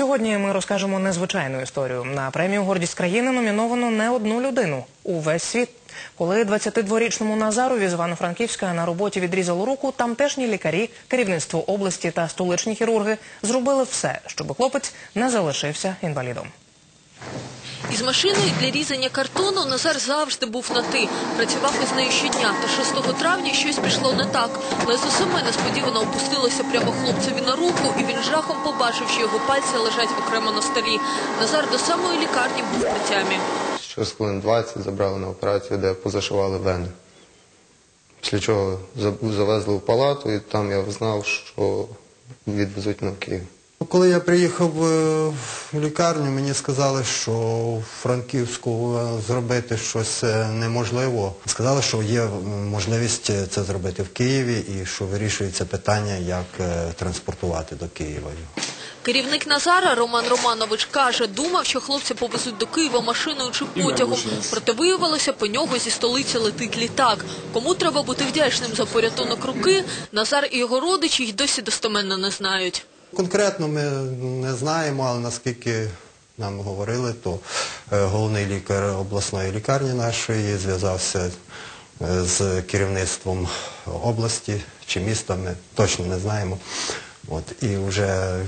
Сьогодні ми розкажемо незвичайну історію. На премію Гордість країни номіновано не одну людину увесь світ. Коли 22-річному Назарові з Івано-Франківська на роботі відрізало руку, тамтешні лікарі, керівництво області та столичні хірурги зробили все, щоб хлопець не залишився інвалідом. Із машиною для різання картону Назар завжди був на ти. Працював із нею щодня. Та 6 травня щось пішло не так. Лезо саме несподівано опустилося прямо хлопцеві на руку, і він жахом побачив, що його пальці лежать окремо на столі. Назар до самої лікарні був при тямі. Через хвилин 20 забрали на операцію, де позашивали вени. Після чого завезли в палату, і там я знав, що відвезуть на Київ. Коли я приїхав е, в лікарню, мені сказали, що в Франківську е, зробити щось е, неможливо. Сказали, що є можливість це зробити в Києві і що вирішується питання, як транспортувати до Києва. Керівник Назара Роман Романович каже, думав, що хлопця повезуть до Києва машиною чи потягом. Проте виявилося, по нього зі столиці летить літак. Кому треба бути вдячним за порятунок руки, Назар і його родичі й досі достеменно не знають. Конкретно ми не знаємо, але наскільки нам говорили, то е, головний лікар обласної лікарні нашої зв'язався е, з керівництвом області чи міста, ми точно не знаємо. От, і вже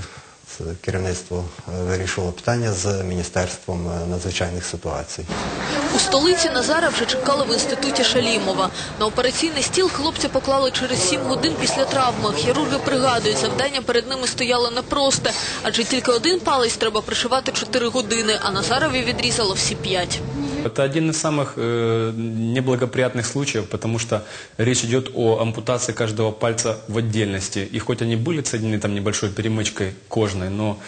керівництво е, вирішило питання з Міністерством е, надзвичайних ситуацій. У столиці Назара вже чекали в інституті Шалімова. На операційний стіл хлопця поклали через сім годин після травми. Хірурги пригадують, завдання перед ними стояло непросте, адже тільки один палець треба пришивати чотири години, а Назарові відрізало всі п'ять. Это один из самых э, неблагоприятных случаев, потому что речь идет о ампутации каждого пальца в отдельности. И хоть они были соединены там небольшой перемычкой кожной, но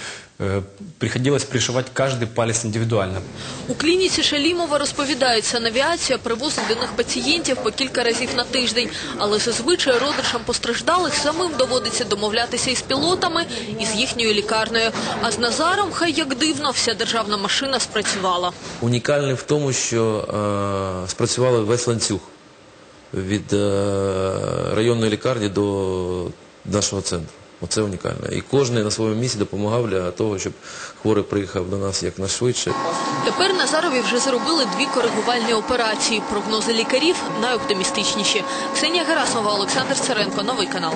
приходилось пришивать каждый палец индивидуально. У клініці Шалімова розповідають, санавіація привозить до них пацієнтів по кілька разів на тиждень. Але зазвичай родичам постраждалих самим доводиться домовлятися із пілотами і з їхньою лікарнею. А з Назаром, хай як дивно, вся державна машина спрацювала. унікальний в тому, що е, спрацювали весь ланцюг від е, районної лікарні до нашого центру. Оце унікально. І кожен на своєму місці допомагав для того, щоб хворий приїхав до нас якнайшвидше. Тепер Назарові вже зробили дві коригувальні операції. Прогнози лікарів найоптимістичніші. Ксенія Герасова, Олександр Царенко, новий канал.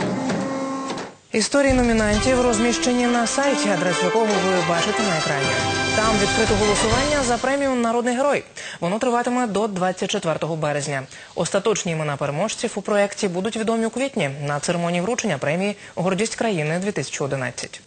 Історії номінантів розміщені на сайті, адрес якого ви бачите на екрані. Там відкрито голосування за премію Народний герой. Воно триватиме до 24 березня. Остаточні імена переможців у проєкті будуть відомі у квітні на церемонії вручення премії Гордість країни 2011